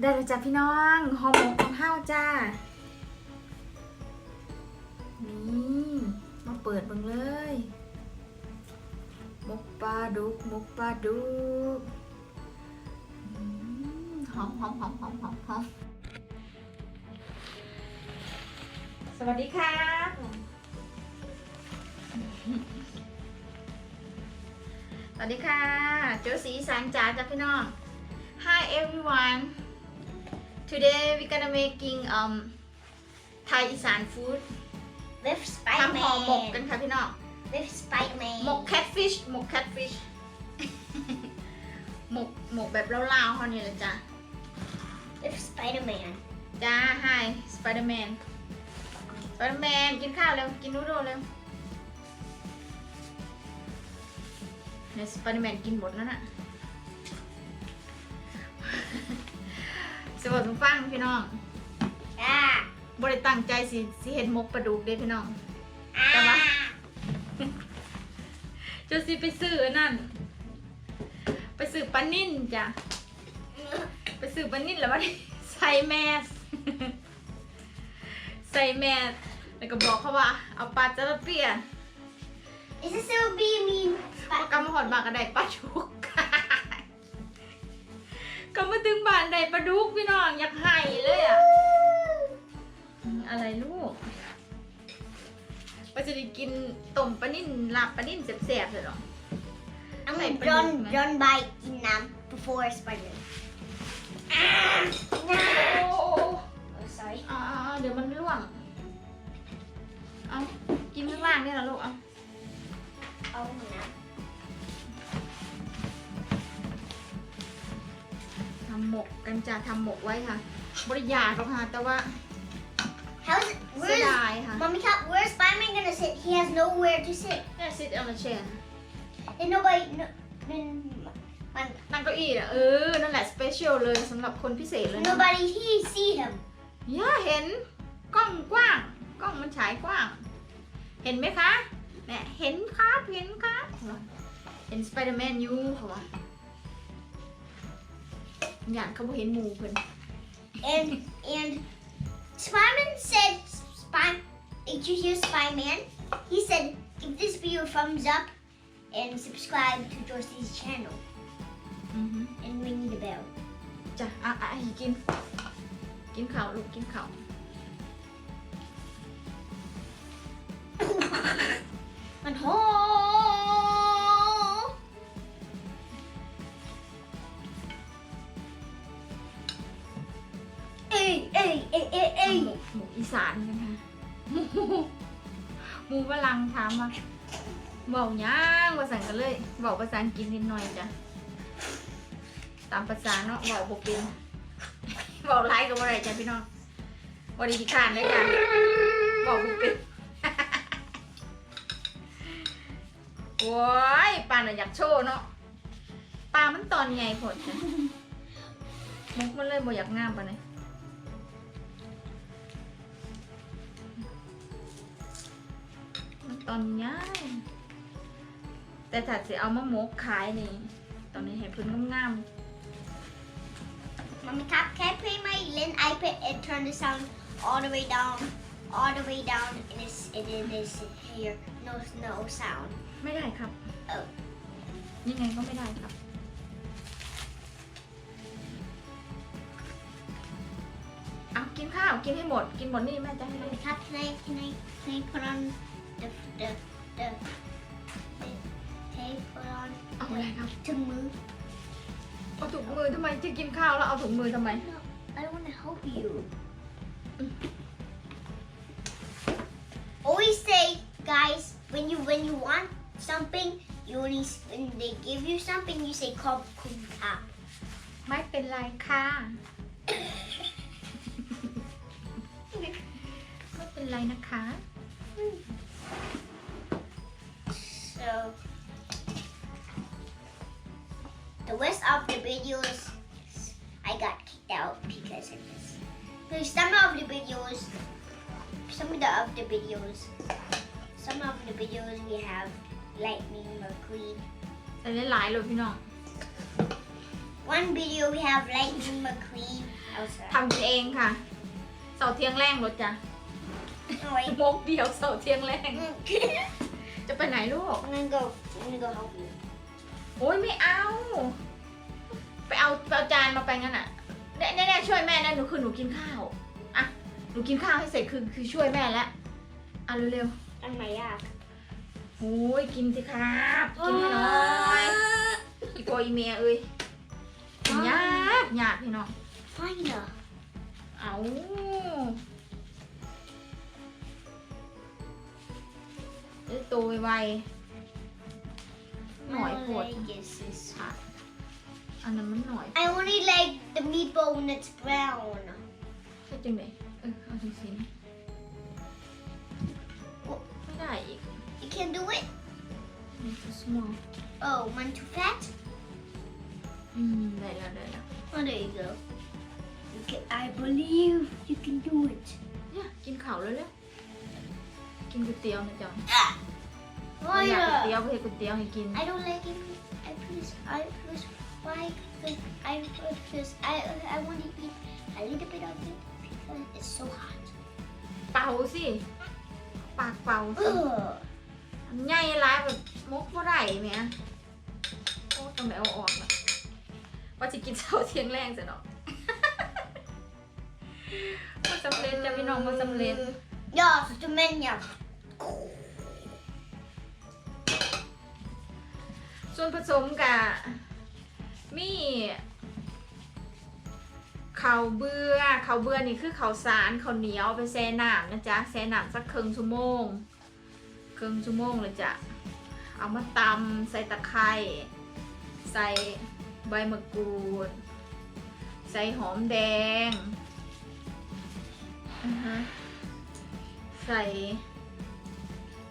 ได้แล้วจ้ะพี่น้องหอมหมกของข้าจ้า นี่มาเปิดเบิ่งเลยหมกปลาดุกหมกปลาดุกหอมหอมหอมหอมหอมหอมสวัสดีครับสวัสดีค่ะ เจอสีสางจ๋าจ้ะพี่น้อง Hi everyone Today we gonna making um Thai อีสาน food With ทำห่อหมกกัน Spider-Man. ค่ะพี่น้อง With Spider-Man. หมก catfish หมก catfish หมกหมกแบบลาวๆเขานี่แหละจ้ะ With Spider-Man. จ้า Hi Spider-Man Spider-Man กินข้าวเร็ว กินนูโดเร็วเนี่ย Spider-Man กินหมดแล้วน่ะ สวัสดีฟังพี่น้อง Ah. บริตั้งใจสิสิเห็นมกปลาดุกเด้พี่น้อง Ah. จะสิไปซื้ออันนั่น ไปซื้อปลานิ่นจ้ะ ไปซื้อปลานิ่นแล้วมันใส่แมส ใส่แมส แล้วก็บอกเขาว่า เอาปลาจระเปีย Is this still be mean? ว่ากำมาหอดบานกระไดปลาดุก ก็มาถึงบ้านใดปลาดุกพี่น้องอยากให้เลยอะอะไรลูกว่าจะได้กินต้มปลานิ่นลาบปลานิ่นแสบๆเลยเหรอ I'm Wait, gonna but run, look, man. run by Inam before Spider-Man. Ah. โอ้ Oh, sorry. อ่าเดี๋ยวมันร่วง เอากินข้างล่างนี่เหรอลูกเอา Oh, no. ำหมกกันจ้ะทำหมกไว้ค่ะบริยากหรอกค่ะแต่ว่า How's it? เสีย Where's ดายค่ะ Mommy Cat? Where's Spider-Man gonna sit? He has nowhere to sit. Yeah sit on the chair And nobody. No, no, man, นั่งเก้าอี้อะเออ นั่นแหละสเปเชียลเลยสำหรับคนพิเศษเลยนะ nobody he see him. ย่าเห็นกล้องกว้าง กล้องมันฉายกว้าง เห็นไหมคะเนี่ยเห็นครับ เห็นครับ เห็นสไปเดอร์แมนอยู่เขาว่า อย่างเขาบ่เห็นหมูเพิ่น And and Spider-Man said, "Spy, did you hear Spy-Man? He said, give this video a thumbs up and subscribe to Dorsey's channel อือฮึ and ring the bell." จ้ะอ่ะอ่ะให้กิน กินข้าวลูกกินข้าว ภาษาอังกฤษนิดหน่อยจ้ะ ตามภาษาเนาะเบาบ่เป็นเบาไลายกับอะไรจ้ะพี่น้องบริพิการเลยจ้ะเบาบ่เป็นโอ้ยปลาน่ะอยากโชว์เนาะปลามันตอนใหญ่ผดจ้ะมุกมันเลยบ่อยากงามปะเนี่ยมันตอนย้าย แต่ถ้าสิเอามาหมกขายนี่ตอนนี้ให้เพิ่นงาม Mommy Cap, can I play my Lin iPad and turn the sound all the way down, all the way down, and it's and it is here, no no sound. ๆไม่ได้ครับ เออยังไงก็ไม่ได้ครับเอากินข้าวกินให้หมด กินหมดนี่แม่จะให้ Mommy Cap, can I can I can I put on the the the, the can I put on เอาอะไรครับ to move? เอาถุงมือทำไมจะกินข้าวแล้วเอาถุงมือทำไม No, I don't want to help you. Always say, guys, when you when you want something, you only s- when they give you something, you say "Kob kum kap." ไม่เป็นไรค่ะ ไม่เป็นไรนะคะ So the rest of the videos, I got kicked out because of this. Because some of the videos, some of the of the videos, some of the videos we have Lightning McQueen. แต่หลายๆเลยพี่น้อง One video we have Lightning McQueen, Elsa. ทำกินเองค่ะ เสาเที่ยงแรงรถจ้ะ Oh, wait. โมกเดียวเสาเที่ยงแรง จะไปไหนลูก I'm gonna go. I'm gonna go help you. โอ้ยไม่เอา ไปเอาไปเอาจานมาไปงั้นอะแน่แน่ๆช่วยแม่นะหนูคือหนูกินข้าวอะหนูกินข้าวให้เสร็จคือคือช่วยแม่แล้วอะเร็ว On my app. ๆโอ้ยกินสิครับกินให้หน่อยอีโกอีเมียเอ้ยกินยากยากพี่น้อง Fine. เอาเอ้ยโตไวๆ หน่อยปวด Yes, yes. ค่ะอันนั้นมันหน่อย I only like the meatball when it's brown. ใช่จังเลยเออเอาจังสินะโอ้ไม่ได้อีก You can do it. มันจะ small Oh, one too fat. อืมได้แล้วได้แล้ว Oh, there you go. You can, I believe you can do it. เนี่ยกินข้าวแล้วเลยกินก๋วยเตี๋ยวนะจ๊ะ Ah. เราอยากก๋วย Why? เตี๋ยวไปให้ก๋วยเตี๋ยวให้กิน I don't like it. I please, I please, why? Because I because I I want to eat a little bit of it because it's so hot. เป่าสิ ปากเป่าสิ Ugh. อันใหญ่ร้ายแบบมกบ่ได้แหม่โอ้ต้องไปเอาออกละว่าจะกินเช้าเที่ยงแรงซะเนาะมาสำเร็จจ้ะพี่น้องมาสำเร็จ Ja, the menu. ส่วนผสมกับมีข้าวเบื่อข้าวเบื่อนี่คือข้าวสารข้าวเหนียวไปแช่น้ำนะจ๊ะแช่น้ำสักครึ่งชั่วโมงครึ่งชั่วโมงเลยจ้ะเอามาตำใส่ตะไคร้ใส่ใบมะกรูด ใส่หอมแดงใส่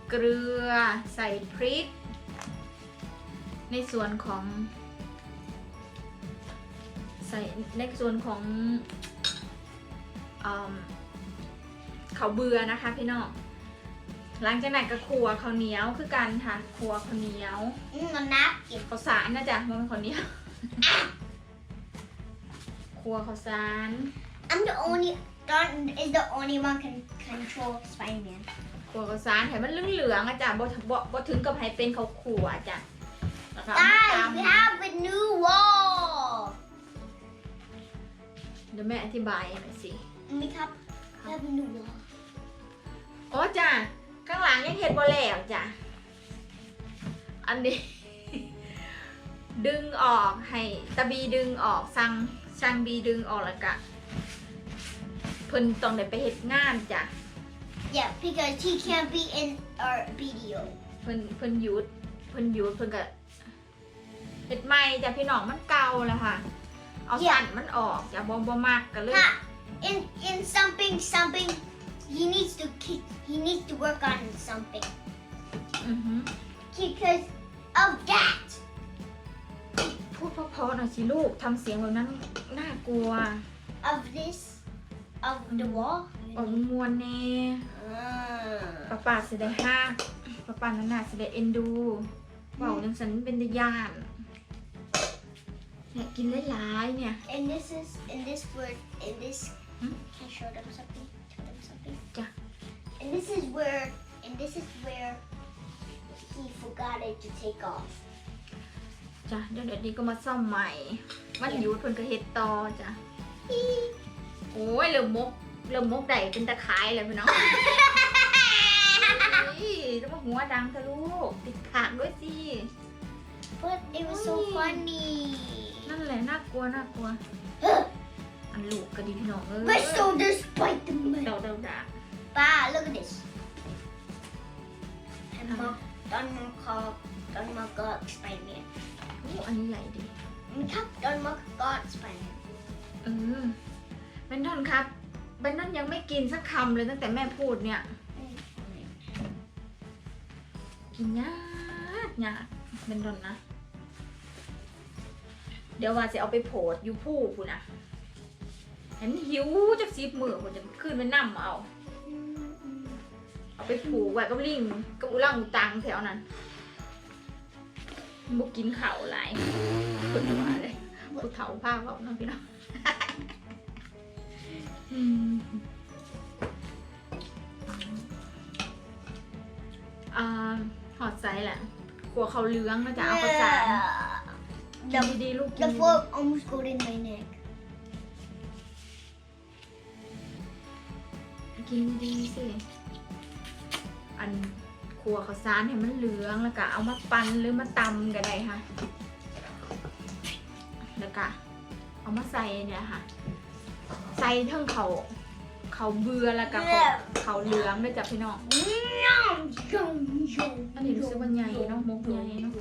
เกลือ ใส่พริก ในส่วนของใส่ในส่วนของอมเขาวเบือนะคะพี่น้องหลังจากนั้นก็ครัวข้าวเหนียวคือกันค่ะครัวข้าวเหนียว Mm, a napkin. ข้าวสารนะจ๊ะมันเป็นข้าวเหนียวครัวข้าวสาร I'm the only. Don is the only one can control Spider-Man. ครัวข้าวสารให้มันเหลืองๆอะจ้ะบ่บ่บ่ถึงกับให้เป็นข้าวขัวจ้ะ แล้วก็เอามา Guys, we ตำ have a new wall. เดี๋ยวแม่อธิบายหน่อยสิ We have, we have a new wall. อ๋อจ้ะข้างหลังยังเห็ดบ่แล้วจ้ะอันนี้ ดึงออกให้ตะบีดึงออกสั่งช่างบีดึงออกแล้วก็เพิ่นต้องได้ไปเฮ็ดงานจ้ะ Yeah, because he can't be in our video. เพิ่นเพิ่นหยุดเพิ่นหยุดเพิ่นก็ เฮ็ดใหม่จ้ะพี่น้องมันเก่าแล้วค่ะ เอาสั่นมันออกจ้ะบ่บ่มักก็เลย Ha! In in something something he needs to keep he needs to work on something. อือหือ Because of that. พูดเพราะๆหน่อยสิลูกทำเสียงแบบนั้นน่ากลัว Of this of the wall. ออกมวนแน่ Ah. ป้าป้าสิได้ฮักป้าป้านั่นน่ะสิได้เอ็นดูเว้าจังสันเป็นตาย่าน เนี่ยกินหลายๆเนี่ย And this is in this word in this Hmm? can I show them something? Show them something. Yeah. And this is where and this is where he forgot it to take off. จ้ะเดี๋ยวเดี๋ยวนี้ก็มาซ่อมใหม่วันหยุดเพิ่นก็เฮ็ดต่อจ้ะโอ้ยเริ่มมกเริ่มมกได้เป็นตะไคร้แล้วพี่น้องเฮ้ยแล้วมาหัวดังทะลูกติดขากด้วยสิ But it was so Oi. funny. นั่นแหละน่ากลัวน่ากลัวอันลูกก็ดีพี่น้องเอ้ย My shoulder spiked the เดาเดาดา Pa, look at this. And Mark, Denmark got, Denmark got Spider-Man. โอ้อันนี้ใหญ่ดี We have Denmark got Spider-Man. เออเบนทอนครับเบนทอนยังไม่กินสักคำเลยตั้งแต่แม่พูดเนี่ย กินยากยากเบนทอนนะ เดี๋ยวว่าจะเอาไปโพดอยูพู่คุณนะเห็นหิวจะซีบมือคุณจะขึ้นไปนั่มเอา เอาไปผูกไว้กับลิงกับอุลังตังแถวนั้นบุกินเข่าหลายคนว่าเลยบุกเถาผ้าเขาเนาะพี่น้องหอดใจแหละ กลัวเขาเลื้องนะจ๊ะเอาเขาจาน The, กินดีๆลูกกิ the นดี fork almost got in my neck. ๆกินดีๆสิ อันขัวข้าวสารให้มันเหลืองแล้วก็เอามาปั่นหรือมาตำก็ได้ค่ะ แล้วก็เอามาใส่เนี่ยค่ะ ใส่เทั้งเขาเขาเบื่อแล้วก็เขาเขาเหลืองด้วยจ้ะพี่น้อง Yum, yum, yum. อันนี้รู้สึกว่าใหญ่เนาะมกใหญ่เนาะ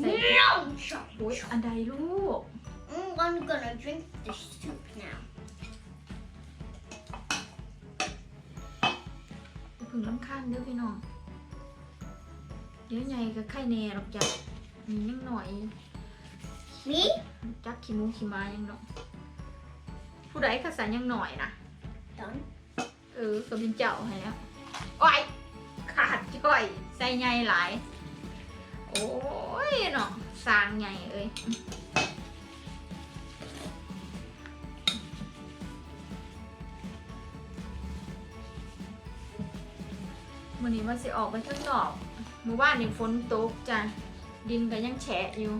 ใส่ Yum, yum. โอ้ยอันใดลูก Mm, I'm gonna drink the soup now. อย่าเพึ่งลำคาญเด้อพี่น้อง เดี๋ยวใหญ่กับไข่แน่หรอกจ้ะมียังหน่อย Me? จักขี้มูขี้มายังดอกผู้ใดขสันยังหน่อยนะ Done. เออก็เป็นเจ้าให้แล้วโอ้ยขาดจ้อยใส่ใหญ่หลาย โอ้ยเนาะ สร้างใหญ่เอ้ยวันนี้ว่าสิออกไปข้างนอกเมื่อวานนี่ฝนตกจ้ะดินก็ยังแฉะอยู่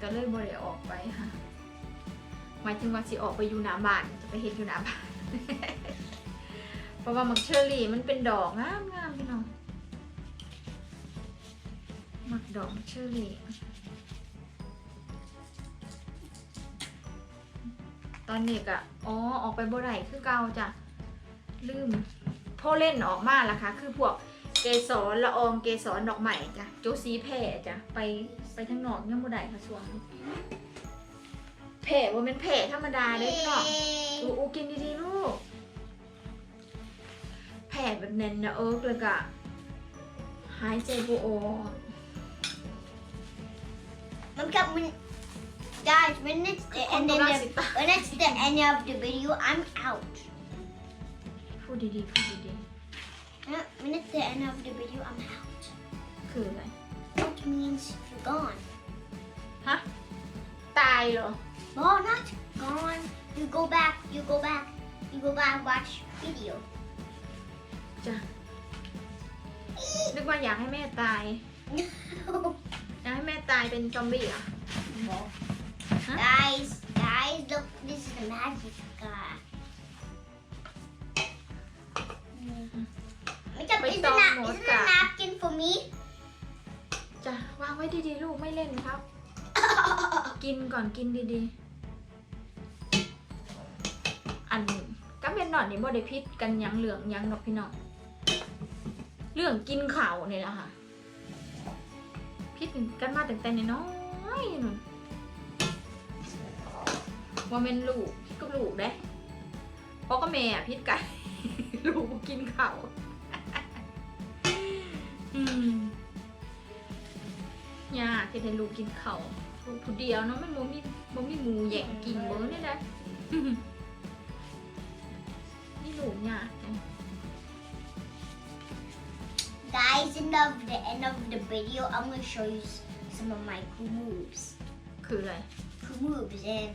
ก็เลยบ่ได้ออกไปค่ะหมายถึงว่าสิออกไปอยู่หน้าบ้านจะไปเฮ็ดอยู่หน้าบ้านเพราะว่ามักเชอรี่มันเป็นดอกงามง ดอกเชอรี่ตอนนี้ก็อ๋อ ออกไปบ่ได้คือเกาจ้ะ ลืมพ่อเล่นออกมาละคะ คือพวกเกสรละอองเกสรดอกใหม่จ้ะ โจซีแผ่จ้ะ ไปไปทางนอกยังบ่ได้ค่ะช่วงแผ่ว่าเป็นแผ่ธรรมดาเลยพี่น้องอูอูกินดีๆลูก แผลแบบแน่นนะเอิร์กเลยกะหายใจบูโออก I'm coming. Guys, when it's the คน end กำ of ลัง the สิตา when it's the end of the video, I'm out. พูดดีๆพูดดี Uh, When it's the end of the video, I'm out. ๆคืออะไร Out means you're gone. ฮะ ตายเหรอ No, not gone. You go back. You go back. You go back. Watch video. จ้ะ นึกว่าอยากให้แม่ตาย อยากให้แม่ตายเป็นซอมบี้เหรอะ Huh? Guys, guys, look. This is the magic guy. Makeup, Wait, isn't don't that most isn't a up. napkin for me? จ้ะวางไว้ดีๆ ลูกไม่เล่นครับ กินก่อนกินดีๆ อันก็เป็นหนอนนี่บ่ได้พิษกันหยังเหลืองหยังดอกพี่น้องเรื่องกินข่าวนี่แหละค่ะ พิษกันมาตั้งแต่น้อยๆนู่นว่าเป็นลูกพิษก็ลูกเด้เพราะก็แม่พิษกันลูกบ่กินเข่าอืมยากที่ได้ลูกกินเขาลูกผู้เดียวเนาะมันบ่มีบ่มีหมูแย่งกินเบิ่งนี่แหละนี่ลูกยากจัง Guys, in the, the end of the video, I'm gonna show you s- some of my cool moves. คืออะไร Cool moves, and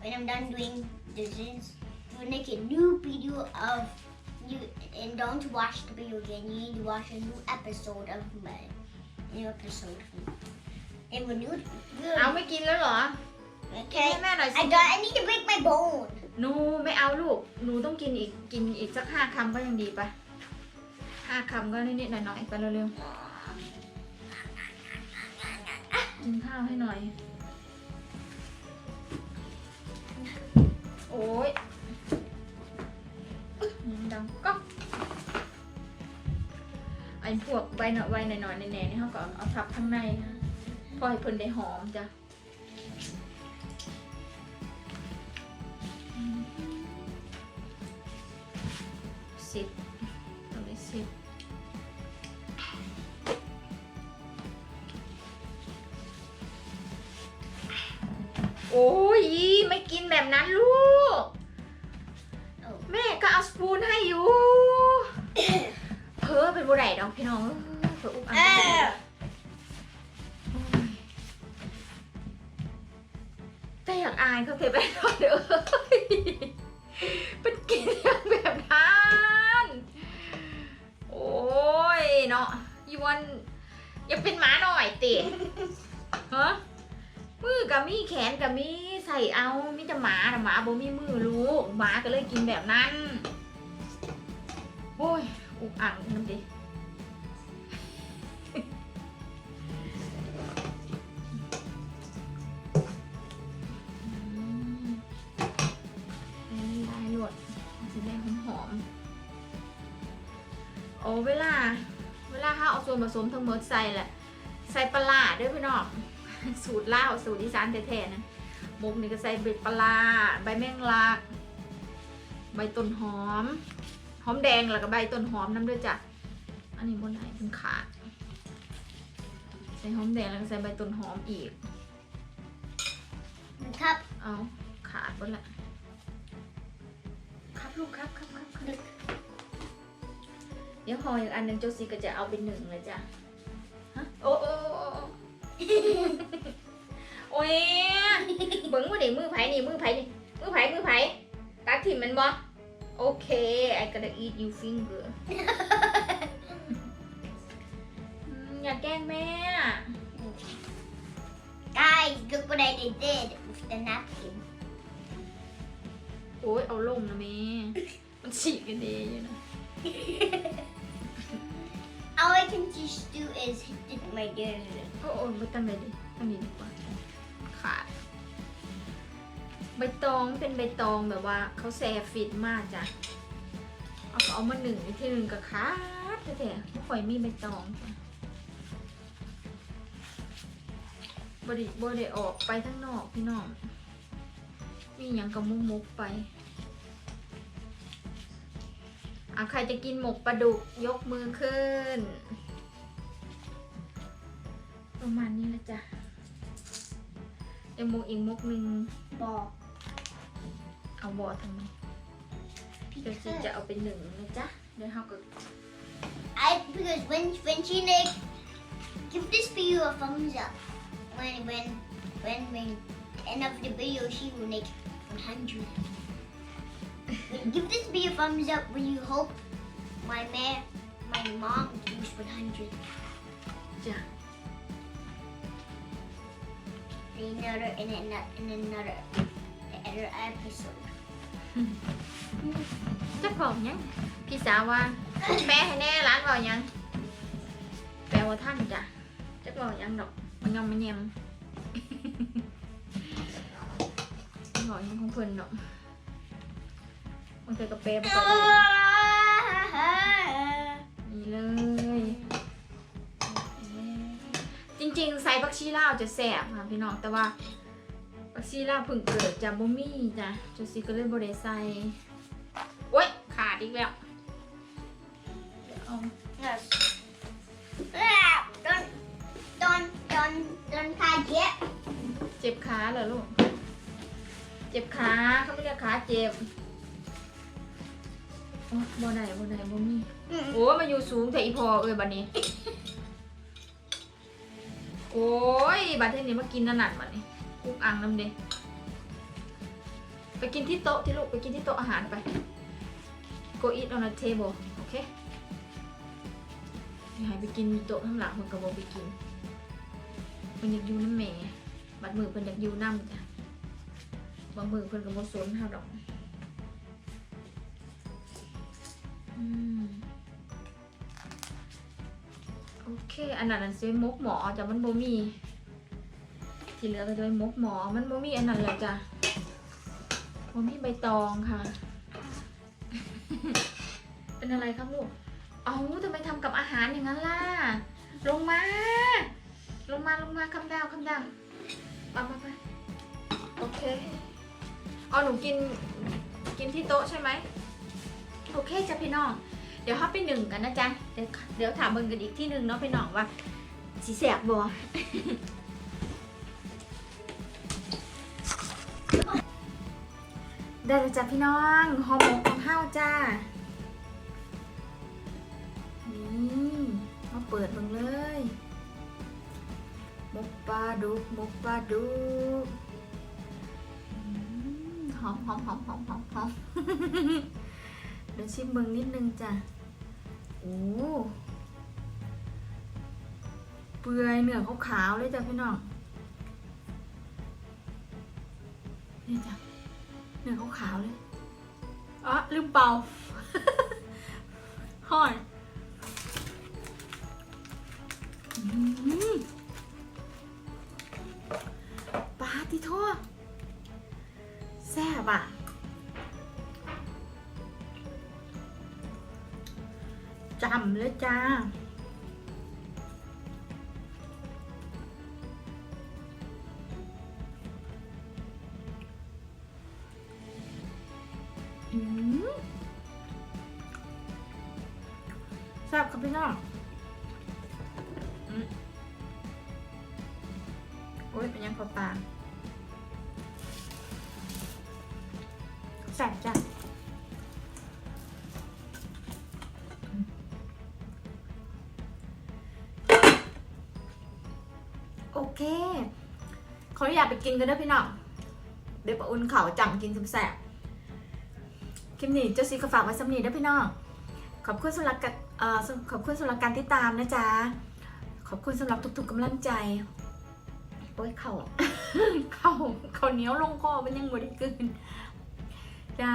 when I'm done doing this, we'll make a new video of you. And don't watch the video again. You need to watch a new episode of my new episode. And we're new. เอาไม่กินแล้วเหรอ กิน Okay. ให้แม่หน่อยสิ I got. I need to break my bone. หนูไม่เอาลูก หนูต้องกินอีก กินอีกสักห้าคำก็ยังดีไป ห้าคำก็นิดๆหน่อยๆไปเร็วๆกินข้าวให้หน่อย โอ้ยยังดังก็ไอ้พวกใบหน่อยใบหน่อยๆแน่ๆนี่เขาก็เอาทับข้างในค่ะพอให้เพิ่นได้หอมจ้ะ เป็นหมาหน่อยติฮะมือกับมีแขนกับมีใส่เอามีแต่หมาแต่หมาบ่มีมือลูกหมาก็เลยกินแบบนั้นโอ้ยอุกอ่างน้ำดิอืมอันนี้ลายหลวดมันจะได้หอมหอมๆโอ้เวลา เวลาข้าเอาส่วนผสมทั้งหมดใส่แหละ ใส่ปลาร้าด้วยพี่น้องสูตรลาวสูตรอีสานแท้ๆนะหมกนี่ก็ใส่เบ็ดปลาร้าใบแมงลัก ใบต้นหอม หอมแดงแล้วก็ใบต้นหอมน้ำด้วยจ้ะอันนี้บนไหนเป็นขาด ใส่หอมแดงแล้วก็ใส่ใบต้นหอมอีก Cup. เอาขาดบนละครับลูกครับครับครับครับเดี๋ยวพออีกอันหนึ่งเจ้าซีก็จะเอาเป็นหนึ่งเลยจ้ะฮะ โอ้โอ้โอ้โอ้โอ้ยเบิ้งมือนี่มือไผ่นี่มือไผ่นี่มือไผ่มือไผ่ตัดถิ่มมันบ่โอเค I gotta eat you finger อืมอย่าแกล้งแม่ Guys, look what I did with the napkin. โอ้ยเอาลงนะแม่ มันฉีกกันดีอยู่นะ All I can just do is hit my dinner. โอ้โอ้ไม่ตั้งเลยดิตั้งนี้ดีกว่าขาใบตองเป็นใบตองแบบว่าเขาแซ่ฟิตมากจ้ะ เอาก็เอามาหนึ่งอีกทีหนึ่งกับขาดแท้ๆไม่ค่อยมีใบตองจ้ะบไดิบไดิออกไปทั้งนอกพี่น้อง มีอย่างกับมุกมุกๆไป อะใครจะกินหมกปลาดุกยกมือขึ้น ประมาณนี้ละจ้ะเดี๋ยวหมกอีกหมกหนึ่ง Ball. เอาบอทำไมเดี๋ยวจีจะเอาเป็นหนึ่งนะจ๊ะเดี๋ยวเขาก็ I because when when she like give this video a thumbs up. When when when when end of the video she will make 100. Give this video a thumbs up when you hope my man my mom gives 100. จ้ะ In another in another in another another episode. จะบอกยังพี่สาวว่าแปลให้แน่ร้านบอกยังแป มันยังไม่เนียมบอกยังของเพิ่นดอกมันเคยกับแปลไปก่อนเลยนี่เลย จริงๆ ใส่ผักชีลาวจะแสบค่ะพี่น้อง แต่ว่าผักชีลาวเพิ่งเกิดจากบ่มีจ้ะจุซีก็เลยบ่ได้ใส่โอ๊ยขาดอีกแล้วเดี๋ยวเอา Yes. Ah, Don't, don't, don't, don't catch it. เจ็บขาเหรอลูก เจ็บขาเขาไม่เรียกขาเจ็บ โอ้บ่ได้บ่ได้บ่มีโอ้มาอยู่สูงแต่อีพอเอ้ยบัดนี้ โอ้ยบัดเทนี้มากินนั่นนัดบัดนี้กุกอ่างน้ำเดไปกินที่โต๊ะที่ลูกไปกินที่โต๊ะอาหารไป go eat on the table โอเคอย่าให้ไปกินโต๊ะข้างหลังมันก็บอกไปกินมันอยากอยู่น้ำแม่บัดมือเพิ่นอยากอยู่น้ำจ้ะบางมือเพิ่นก็บ่สนเฮาดอก โอเค อันนั้นอันซื้อมกหมอจ้ะมันบ่มี ที่เหลือก็จะเป็นมกหมอ มันบ่มีอันนั้นแล้วจ้ะบ่มีใบตองค่ะ เป็นอะไรครับลูก เอาทำไมทำกับอาหารอย่างนั้นล่ะ ลงมา ลงมาลงมาคำดาวคำดาวไปไปไปโอเค เอาหนูกิน กินที่โต๊ะใช่ไหม โอเคจ้ะพี่น้อง เดี๋ยวเข้าไปหนึ่งกันนะจ๊ะ เดี๋ยวเดี๋ยวถามเบิ่งกันอีกที่หนึ่งเนาะพี่น้องว่าสีแสบบ่ได้แล้วจ้ะพี่น้องหอมหมกของข้าวจ้า นี่มาเปิดเบิ่งเลยหมกปลาดุกหมกปลาดุกหอมหอมหอมหอมหอมหอม ดี๋ยวชิมเบิงนิดนึงจ้ะโอ้เปื่อยเนื้อขาวๆเลยจ้ะพี่น้องนี่จ้ะเนื้อขาวๆเลยอ๋อลืมเป่าห่อน จำเลยจ้า ขออนุญาตไปกินกันเด้อพี่น้อง เดี๋ยวปะอุ่นเขาจังกินแซ่บคลิปนี้เจ้าซีก็ฝากไว้สำนีนะพี่น้อง ขอบคุณสำหรับการขอบคุณสำหรับการติดตามนะจ๊ะ ขอบคุณสำหรับทุกๆกำลังใจโอ้ยเข่าเข่าเข่าเหนียวลงคอมันยังบ่ได้กลืนจ้า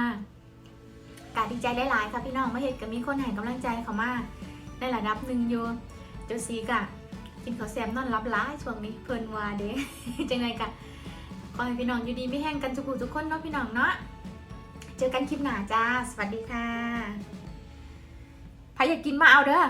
กาดีใจหลายๆค่ะพี่น้องมาเห็นกับมีคนให้กำลังใจเขามาในระดับหนึ่งอยู่เจ้าซีกะ กินข้าวแซมนอนรับร้ายช่วงนี้เพิ่นวาเด้จังไงกะขอให้พี่น้องอยู่ดีไม่แห้งกันทุกูทุกคนเนาะพี่น้องเนาะเจอกันคลิปหน้าจ้า สวัสดีค่ะใครอยากกินมาเอาเด้อ